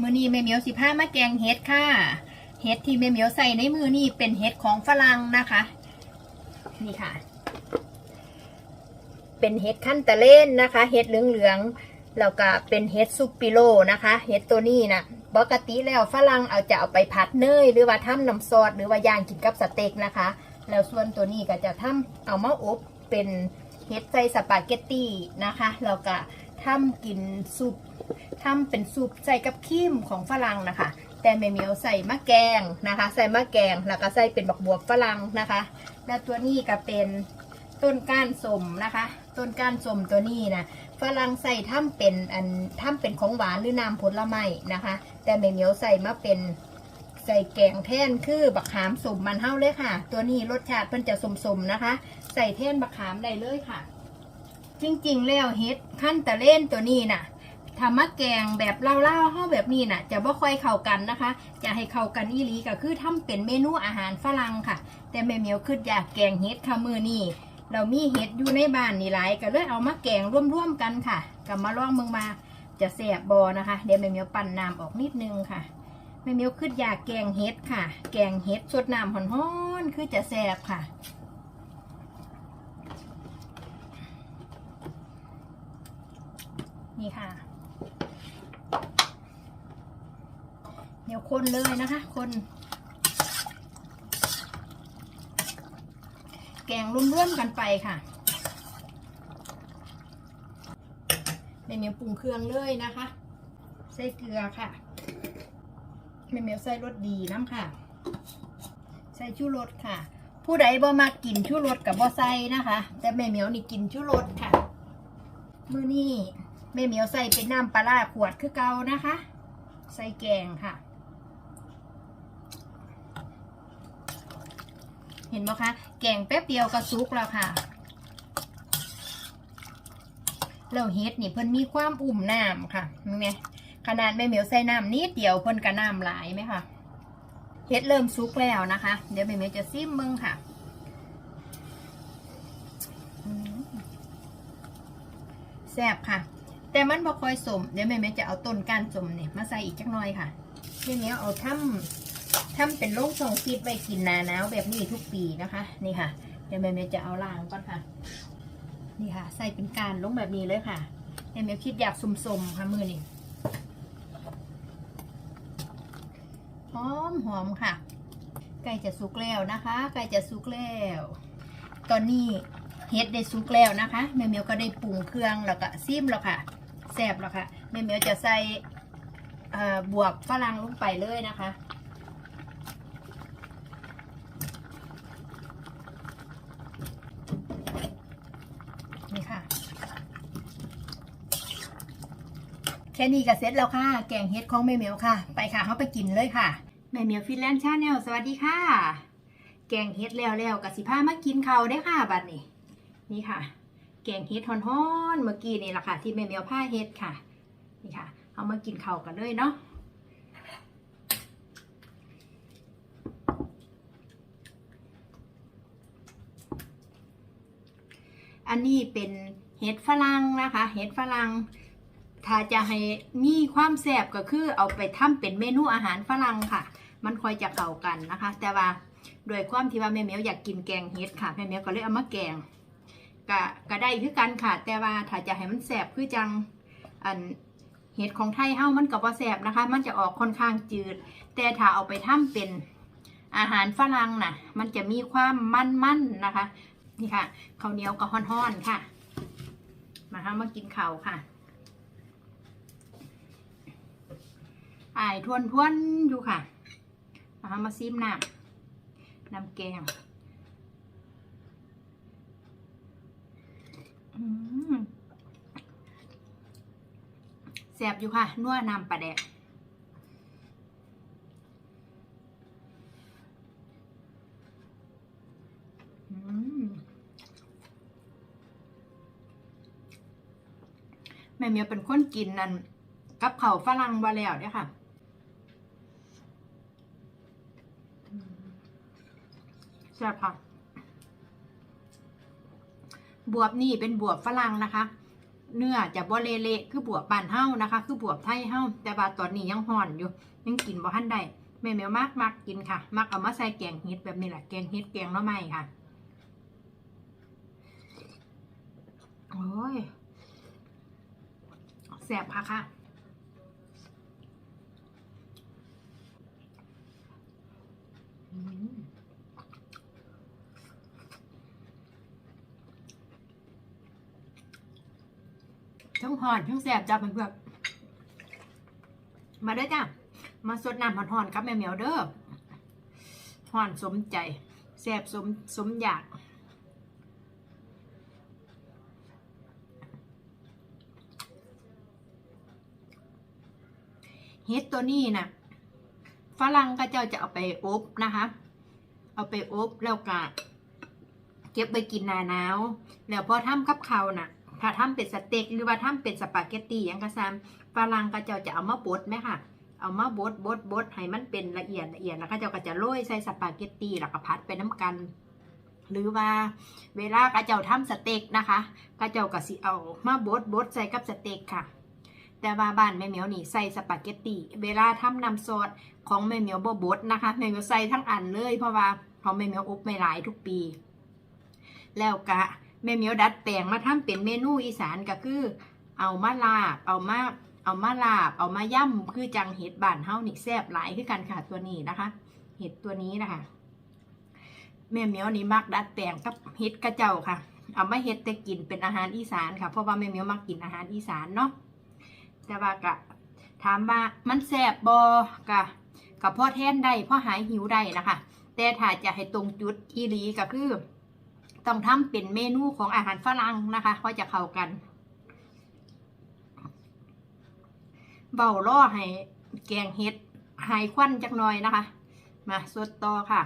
มือนี้แม่เหมียวสิผ้ามาแกงเห็ดค่ะ เห็ดที่แม่เหมียวใส่ในมือนี่เป็นเห็ดของฝรั่งนะคะ นี่ค่ะ เป็นเห็ดขั้นตะเล่นนะคะ เห็ดเหลืองๆแล้วก็เป็นเห็ดซุปปิโลนะคะ เห็ดตัวนี้นะปกติแล้วฝรั่งเอาจะเอาไปผัดเนยหรือว่าทำน้ำซอสหรือว่าย่างกินกับสเต็กนะคะ แล้วส่วนตัวนี้ก็จะทำเอามาอบเป็นเห็ดใส่สปาเกตตี้นะคะแล้วก็ ทำกินซุปทำเป็นซุปใส่กับครีมของฝรั่งนะคะ แต่แม่เหมียวใส่มะแกงนะคะ ใส่มะแกงแล้วก็ใส่เป็นบักบวบฝรั่งนะคะ แล้วตัวนี้ก็เป็นต้นก้านสมนะคะ ต้นก้านสมตัวนี้นะฝรั่งใส่ทำเป็นอันทำเป็นของหวานหรือน้ำผลไม้นะคะ แต่แม่เหมียวใส่มาเป็นใส่แกงแท่นคือบักขามสมมันเท่าเลยค่ะ ตัวนี้รสชาติเพิ่นจะสมๆนะคะ ใส่แท่นบักขามได้เลยค่ะ จริง ๆ แล้วเฮ็ดขั้นตะเล่นตัวนี้น่ะทำมะแกงแบบเล่าๆเฮาแบบนี้น่ะ จะบ่ค่อยเข้ากันนะคะ จะให้เข้ากันอีหลีก็คือทำเป็นเมนูอาหารฝรั่งค่ะ แต่แม่เหมียวคืออยากแกงเฮ็ดค่ะมือนี้เรามีเฮ็ดอยู่ในบ้านนี่หลายก็เลยเอามาแกงร่วมๆกันค่ะกับมาลองเมืองมาจะแสบบอนะคะ เดี๋ยวแม่เมียวปั่นน้ำออกนิดนึงค่ะแม่เมียวขึ้นอยากแกงเห็ดค่ะ แกงเห็ดสดน้ำหอนๆคือจะแซ่บค่ะ นี่ค่ะ เดี๋ยวคนเลยนะคะ คน แกงร่วมๆกันไปค่ะแม่เมียวปรุงเครื่องเลยนะคะ ใส่เกลือค่ะแม่เมียวใส่รสดีน้ำค่ะ ใส่ชูรสค่ะ ผู้ใดบ่มากินชูรสกับบ่ใส่นะคะ แต่แม่เมียวนี่กินชูรสค่ะ มื้อนี้ แม่เมียวใส่เป็นน้ำปลาขวดคือเก่านะคะ ใส่แกงค่ะ เห็นไหมคะ แกงแป๊บเดียวก็สุกแล้วค่ะแล้วเฮ็ดนี่เพิ่นมีความอุ่มน้ำค่ะเห็นไหมขนาดแม่เหมียวใส่น้ำนิดเดียวเพิ่นกระน้ำหลายไหมคะเฮ็ดเริ่มซุกแล้วนะคะ เดี๋ยวแม่เหมียวจะซิมมึงค่ะแซ่บค่ะ แต่มันบ่ค่อยสมเดี๋ยวแม่เหมียวจะเอาต้นก้านสมเนี่ยมาใส่อีกจักหน่อยค่ะแม่เหมียวเอาทำทำเป็นโล่งทรงฟีดไว้กินหนาหนาวแบบนี้ทุกปีนะคะ นี่ค่ะ เดี๋ยวแม่เหมียวจะเอาล่างก่อนค่ะ นี่ค่ะ ใส่เป็นการลงแบบนี้เลยค่ะแม่เหมียวคิดอยากสมๆค่ะมือนี่หอมหอมค่ะใกล้จะสุกแล้วนะคะใกล้จะสุกแล้ว ตอนนี้ เฮ็ดได้สุกแล้วนะคะแม่เมียวก็ได้ปรุงเครื่องแล้วก็ซิมแล้วค่ะแซ่บแล้วค่ะแม่เมียวจะใส่บวบฝรั่งลงไปเลยนะคะนี่ค่ะแค่นี้ก็เสร็จแล้วค่ะ แกงเฮ็ดของแม่เมียวค่ะ ไปค่ะเขาไปกินเลยค่ะแม่เมียวฟินแลนด์ชาแนลสวัสดีค่ะ แกงเฮ็ดแล้วแล้วกับสิพามากินเขาได้ค่ะบัดนี้ นี่ค่ะ แกงเฮ็ดฮอนๆเมื่อกี้นี่แหละค่ะ ที่แม่เมียวผ้าเฮ็ดค่ะ นี่ค่ะ เอามากินเขาวกันเลยเนาะอันนี้เป็นเห็ดฝรั่งนะคะ เห็ดฝรั่งถ้าจะให้มีความแซ่บก็คือเอาไปทำเป็นเมนูอาหารฝรั่งค่ะ มันค่อยจะเข้ากันนะคะ แต่ว่าโดยความที่ว่าแม่เมียวอยากกินแกงเห็ดค่ะแม่เมียวก็เลยเอามาแกง ก็ก็ได้คือกันค่ะ แต่ว่าถ้าจะให้มันแซ่บคือจังอันเห็ดของไทยเฮ้ามันก็บ่แซ่บนะคะ มันจะออกค่อนข้างจืด แต่ถ้าเอาไปทำเป็นอาหารฝรั่งน่ะ มันจะมีความมันๆนนะคะ นี่ค่ะข้าวเหนียวกับฮ้อนๆค่ะ มาค่ะมากินข้าวค่ะอายทวนทวนๆอยู่ค่ะนะคะมาซิมน้ำน้ำแกงอืม แสบอยู่ค่ะ นัวน้ำปลาแดกอืมแม่เมียเป็นคนกินนั่นกับเขาวฝรั่งบาแล้วเนี่ยค่ะแซ่บค่ะ บวบนี่เป็นบวบฝรั่งนะคะ เนื้อจะบ่เละๆคือบวบบ้านเฮานะคะ คือบวบไทยเฮาแต่ว่าตอนนี้ยังห่อนอยู่ ยังกินบ่ทันได้แม่แมวมากมักกินค่ะ มักเอามาใส่แกงเห็ดแบบนี้แหละแกงเห็ดแกงหน่อไม้ค่ะโอ้ยแสบค่ะค่ะอืม ทั้งหอนทั้งแสบจ้าเพื่อนๆมาเด้อจ้ามาสดน้ำหอนๆกับแม่เหมียวเด้อหอนสมใจแสบสมสมอยากเฮ็ดตัวนี้นะฝรั่งก็เจ้าจะเอาไปอบนะคะ เอาไปอบแล้วก็เก็บไปกินหนาหนาว แล้วพอทำกับเขาวน่ะ ถ้าทำเป็นสเต็กหรือว่าทำเป็นสปาเกตตีอย่างกระซามฝรั่งก็เจ้าจะเอามาบดไหมค่ะ เอามาบดบดบดให้มันเป็นละเอียดละเอียดแล้วก็เจ้าก็จะโรยใส่สปาเกตตีแล้วก็พัดไปน้ำกัน หรือว่าเวลากระเจ้าทำสเต็กนะคะกระเจ้าก็สิเอามาบดบดใส่กับสเต็กค่ะ แต่ว่าบ้านแม่เหมียวนี่ใส่สปาเกตตีเวลาทำน้ำซอสของแม่เหมียวบบดนะคะแม่เหมียวใส่ทั้งอันเลยเพราะว่าของแม่เหมียวอบไม่หลายทุกปี แล้วกะ แม่เมียวดัดแปลงมาทำเป็นเมนูอีสานก็คือ เอามาลาบ เอามาเอามาลาบ เอามาย่ำคือจังเห็ดบ้านเฮานี่แซ่บหลายคือกันค่ะตัวนี้นะคะ เห็ดตัวนี้นะคะ แม่เมียวนี่มักดัดแปลงกับเห็ดกระเจ้าค่ะ เอามาเห็ดแต่กินเป็นอาหารอีสานค่ะ เพราะว่าแม่เมียวมักกินอาหารอีสานเนาะแต่ว่ากะถามว่ามันแสบบอกะกับพ่อแทนได้พ่อหายหิวได้นะคะ แต่ถ้าจะให้ตรงจุดอีหลีก็คือ ต้องทำเป็นเมนูของอาหารฝรั่งนะคะเพราะจะเข้ากันเบาล่อให้แกงเห็ดหายควันจักหน่อยนะคะ มาสดต่อค่ะ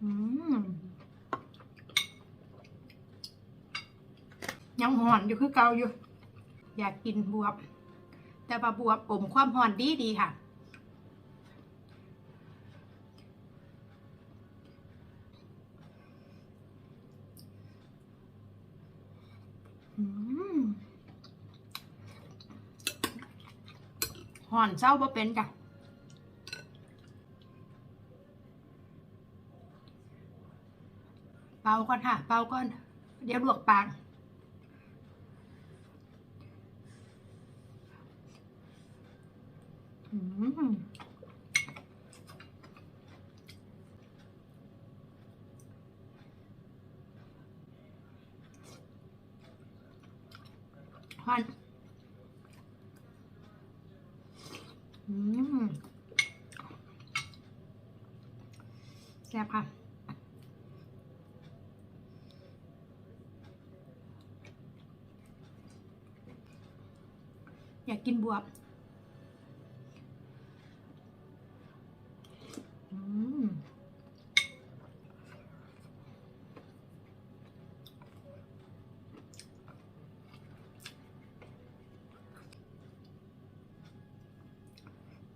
อืมยังหอนอยู่คือเก่าอยู่ อยากกินบวบ แต่ว่าบวบอมความหอนดีดีค่ะ อืม หอนเศร้าบ่เป็นจ้ะเป่าก่อนค่ะ เป่าก่อน เดี๋ยวลวกปากอืมฮอนอืมแซ่บค่ะ อยากกินบวบ อืม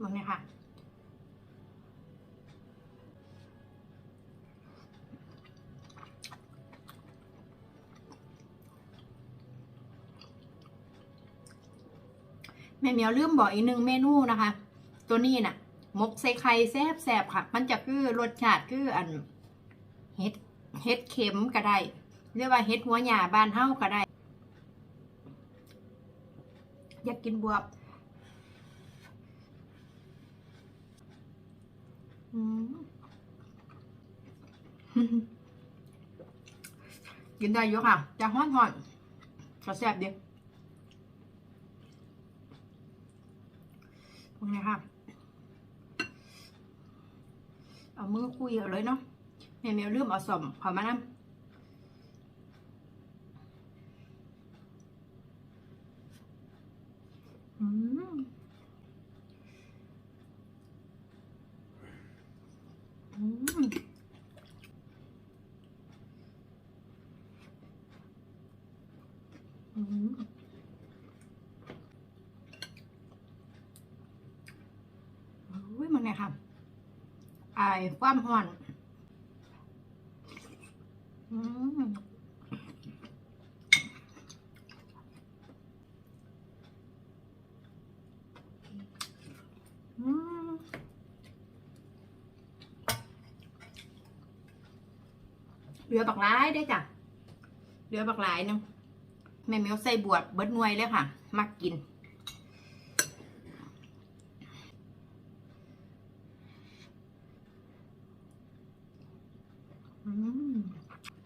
มองเนี่ยค่ะ แม่เหมียวลืมบอกอีกหนึ่งเมนูนะคะ ตัวนี้น่ะหมกใส่ไข่แซ่บแซบค่ะ มันจะคือรสชาติคืออันเห็ดเห็ดเข็มก็ได้เรียกว่าเห็ดหัวหยาบ้านเฮ้าก็ได้ อยากกินบวบอืมกินได้เยอะค่ะจะฮ้อนๆก็แซ่บดีตรง นี้ค่ะ เอามือคุยเอาเลยเนาะแม่แมวลืมเอาสมขอมานํอืมอืมอืมอุ้ยมันไง ค่ะอายความห่อนอืมเหลือบักร้ายได้จ้ะเหลือบักหลายหนึงแม่เมียวใส่บวชเบิดนวยเลยค่ะ มักกิน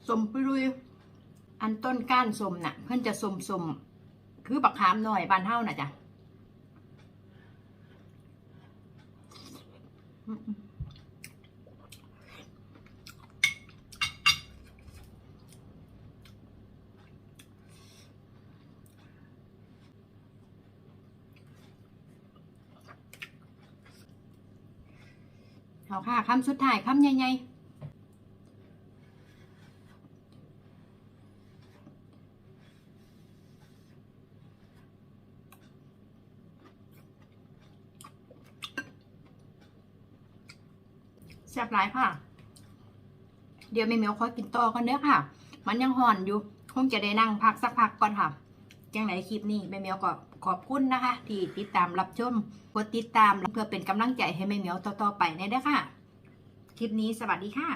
สมปรุยอันต้นก้านสมน่ะ เพื่อนจะสมสมคือบักขามหน่อยบานเท่าน่ะจ้ะเอาค่ะคำสุดท้ายคำใหญ่ๆ ซ่บหลายค่ะ เดี๋ยวแม่เหมียวขอกินต่อกันเด้อค่ะ มันยังห่อนอยู่ คงจะได้นั่งพักสักพักก่อนค่ะจังไหนคลิปนี้แม่เหมียวก็ขอบคุณนะคะ ที่ติดตามรับชมกดติดตามเพื่อเป็นกำลังใจให้แม่เหมียวต่อๆไปในเด้อค่ะ คลิปนี้สวัสดีค่ะ